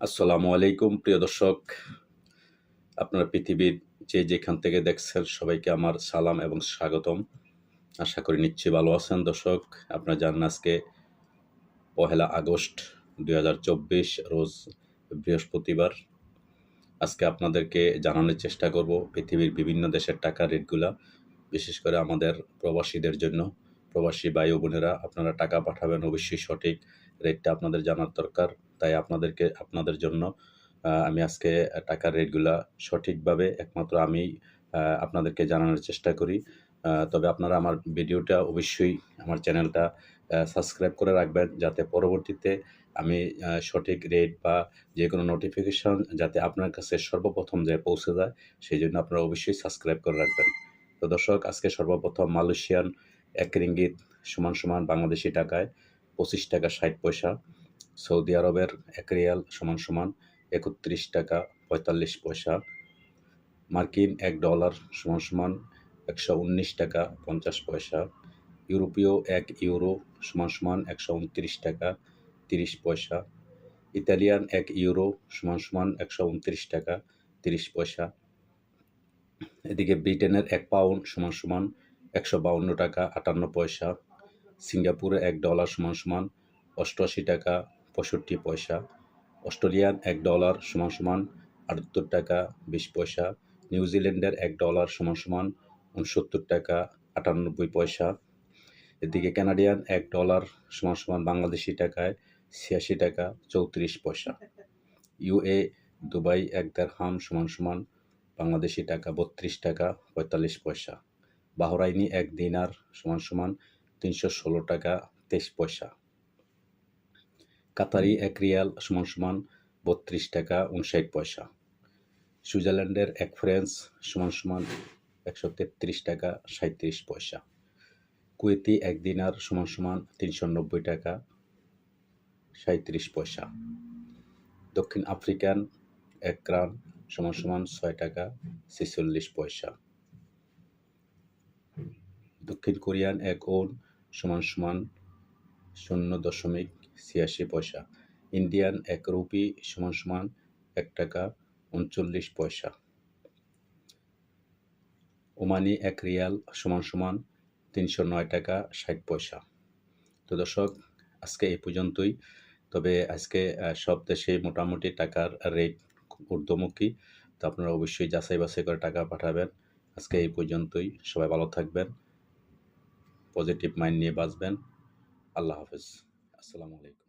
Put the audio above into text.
আসসালামু আলাইকুম, প্রিয় দর্শক। আপনারা পৃথিবীর যে যেখান থেকে দেখছেন সবাইকে আমার সালাম এবং স্বাগতম। আশা করি নিশ্চয়ই ভালো আছেন। দর্শক, আপনারা জানেন আজকে পহেলা আগস্ট দু হাজার চব্বিশ, রোজ বৃহস্পতিবার। আজকে আপনাদেরকে জানানোর চেষ্টা করব পৃথিবীর বিভিন্ন দেশের টাকার রেটগুলা, বিশেষ করে আমাদের প্রবাসীদের জন্য। প্রবাসী ভাই ও বোনেরা, আপনারা টাকা পাঠাবেন, অবশ্যই সঠিক রেটটা আপনাদের জানার দরকার। তাই আপনাদেরকে, আপনাদের জন্য আমি আজকে টাকার রেটগুলা সঠিকভাবে একমাত্র আমি আপনাদেরকে জানানোর চেষ্টা করি। তবে আপনারা আমার ভিডিওটা অবশ্যই আমার চ্যানেলটা সাবস্ক্রাইব করে রাখবেন যাতে পরবর্তীতে আমি সঠিক রেট বা যে কোনো নোটিফিকেশন যাতে আপনার কাছে সর্বপ্রথম যে পৌঁছে যায়, সেই জন্য আপনারা অবশ্যই সাবস্ক্রাইব করে রাখবেন। তো দর্শক, আজকে সর্বপ্রথম মালয়েশিয়ান এক রিঙ্গিত সমান সমান বাংলাদেশি টাকায় পঁচিশ টাকা ষাট পয়সা, সৌদি আরবের এক রিয়াল সমান সমান একত্রিশ টাকা পঁয়তাল্লিশ পয়সা, মার্কিন এক ডলার সমান সমান একশো উনিশ টাকা পঞ্চাশ পয়সা, ইউরোপীয় এক ইউরো সমান সমান একশো উনত্রিশ টাকা তিরিশ পয়সা, ইতালিয়ান এক ইউরো সমান সমান একশো উনত্রিশ টাকা তিরিশ পয়সা। এদিকে ব্রিটেনের এক পাউন্ড সমান সমান একশো বাউন্ন টাকা, আটান্ন পয়সা। সিঙ্গাপুরে এক ডলার সমান সমান অষ্টআশি টাকা, পঁয়ষট্টি পয়সা। অস্ট্রেলিয়ান এক ডলার সমান সমান আটাত্তর টাকা, বিশ পয়সা। নিউজিল্যান্ডের এক ডলার সমান সমান উনসত্তর টাকা, আটানব্বই পয়সা। এদিকে কানাডিয়ান এক ডলার সমান সমান বাংলাদেশি টাকায় ছিয়াশি টাকা, চৌত্রিশ পয়সা। ইউএ দুবাই এক দেড়হাম সমান সমান বাংলাদেশি টাকা, বত্রিশ টাকা, পঁয়তাল্লিশ পয়সা। বাহরাইনি এক দিনার সমান সমান তিনশো ষোলো টাকা তেইশ পয়সা। কাতারি এক রিয়াল সমান সমান বত্রিশ টাকা উনষাট পয়সা। সুইজারল্যান্ডের এক ফ্রেন্স সমান সমান একশো তেত্রিশ টাকা সাঁত্রিশ পয়সা। কুয়েতি এক দিনার সমান সমান তিনশো নব্বই টাকা সাঁত্রিশ পয়সা। দক্ষিণ আফ্রিকান এক রান সমান সমান ছয় টাকা ছেচল্লিশ পয়সা। দক্ষিণ কোরিয়ান এক ওন সমান সমান শূন্য দশমিক ছিয়াশি পয়সা। ইন্ডিয়ান এক রুপি সমান সমান এক টাকা উনচল্লিশ পয়সা। ওমানি এক রিয়াল সমান সমান তিনশো নয় টাকা ষাট পয়সা। তো দর্শক, আজকে এই পর্যন্তই। তবে আজকে সব দেশে মোটামুটি টাকার রেট ঊর্ধ্বমুখী। তো আপনারা অবশ্যই যাচাই বাছাই করে টাকা পাঠাবেন। আজকে এই পর্যন্তই। সবাই ভালো থাকবেন। পজিটিভ মাইন্ড নিয়ে বাঁচবেন। আল্লাহ হাফেজ। আসসালামু আলাইকুম।